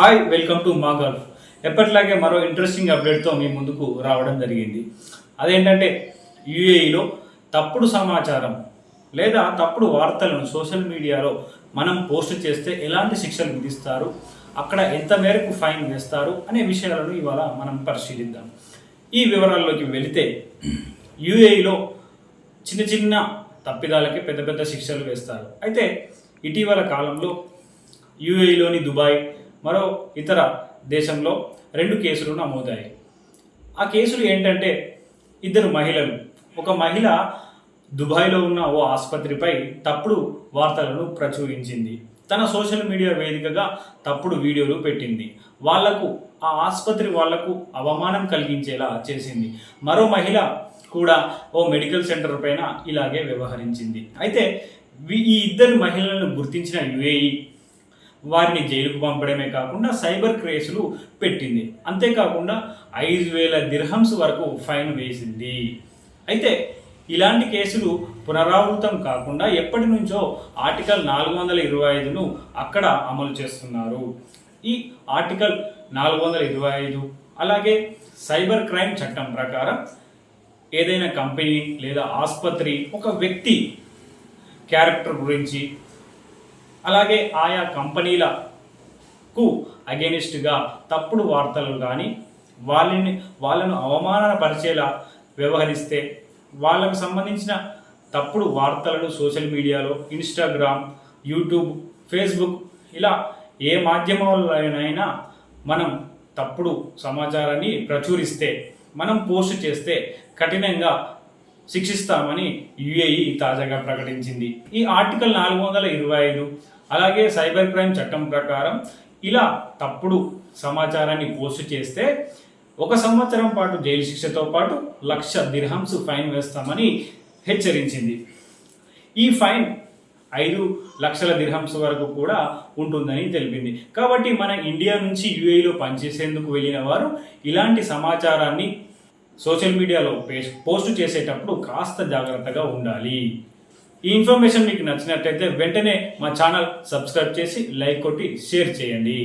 Hi welcome to మా Gulf. ఎప్పటిలాగే మరో ఇంట్రెస్టింగ్ అప్డేట్తో మీ ముందుకు రావడం జరిగింది. అదేంటంటే యుఏఈలో తప్పుడు సమాచారం లేదా తప్పుడు వార్తలను సోషల్ మీడియాలో మనం పోస్ట్ చేస్తే ఎలాంటి శిక్షలు విధిస్తారు అక్కడ ఎంత మేరకు ఫైన్ వేస్తారు అనే విషయాలను ఇవాళ మనం పరిశీలిద్దాం. ఈ వివరాల్లోకి వెళితే యుఏఈలో చిన్న చిన్న తప్పిదాలకి పెద్ద పెద్ద శిక్షలు వేస్తారు. అయితే ఇటీవల కాలంలో యుఏఈలోని దుబాయ్ మరో ఇతర దేశంలో రెండు కేసులు నమోదాయి ఆ కేసులు ఏంటంటే ఇద్దరు మహిళలు. ఒక మహిళ దుబాయ్లో ఉన్న ఓ ఆసుపత్రిపై తప్పుడు వార్తలను ప్రచురించింది. తన సోషల్ మీడియా వేదికగా తప్పుడు వీడియోలు పెట్టింది. వాళ్ళకు ఆ ఆసుపత్రి వాళ్ళకు అవమానం కలిగించేలా చేసింది. మరో మహిళ కూడా ఓ మెడికల్ సెంటర్ పైన ఇలాగే వ్యవహరించింది. అయితే ఈ ఇద్దరు మహిళలను గుర్తించిన యుఏఈ వారిని జైలుకు పంపడమే కాకుండా సైబర్ క్రేసులు పెట్టింది. అంతేకాకుండా ఐదు వేల దిర్హంస్ వరకు ఫైన్ వేసింది. అయితే ఇలాంటి కేసులు పునరావృతం కాకుండా ఎప్పటి నుంచో ఆర్టికల్ నాలుగు వందల ఇరవై ఐదును అక్కడ అమలు చేస్తున్నారు. ఈ ఆర్టికల్ నాలుగు వందల ఇరవై ఐదు అలాగే సైబర్ క్రైమ్ చట్టం ప్రకారం ఏదైనా కంపెనీ లేదా ఆసుపత్రి ఒక వ్యక్తి క్యారెక్టర్ గురించి అలాగే ఆయా కంపెనీలకు అగేనిస్ట్గా తప్పుడు వార్తలు కానీ వాళ్ళని వాళ్ళను అవమానపరిచేలా వ్యవహరిస్తే వాళ్ళకు సంబంధించిన తప్పుడు వార్తలను సోషల్ మీడియాలో ఇన్స్టాగ్రామ్ యూట్యూబ్ ఫేస్బుక్ ఇలా ఏ మాధ్యమాలైనా మనం తప్పుడు సమాచారాన్ని ప్రచురిస్తే మనం పోస్ట్ చేస్తే కఠినంగా శిక్షిస్తామని యుఏఈ తాజాగా ప్రకటించింది. ఈ ఆర్టికల్ నాలుగు వందల ఇరవై ఐదు అలాగే సైబర్ క్రైమ్ చట్టం ప్రకారం ఇలా తప్పుడు సమాచారాన్ని పోస్ట్ చేస్తే ఒక సంవత్సరం పాటు జైలు శిక్షతో పాటు లక్ష దిర్హంస్ ఫైన్ వేస్తామని హెచ్చరించింది. ఈ ఫైన్ ఐదు లక్షల దిర్హంస్ వరకు కూడా ఉంటుందని తెలిపింది. కాబట్టి మన ఇండియా నుంచి యుఏఈలో పనిచేసేందుకు వెళ్ళిన వారు ఇలాంటి సమాచారాన్ని సోషల్ మీడియాలో పోస్ట్ చేసేటప్పుడు కాస్త జాగ్రత్తగా ఉండాలి. ఈ ఇన్ఫర్మేషన్ మీకు నచ్చినట్లయితే వెంటనే మా ఛానల్ సబ్స్క్రైబ్ చేసి లైక్ కొట్టి షేర్ చేయండి.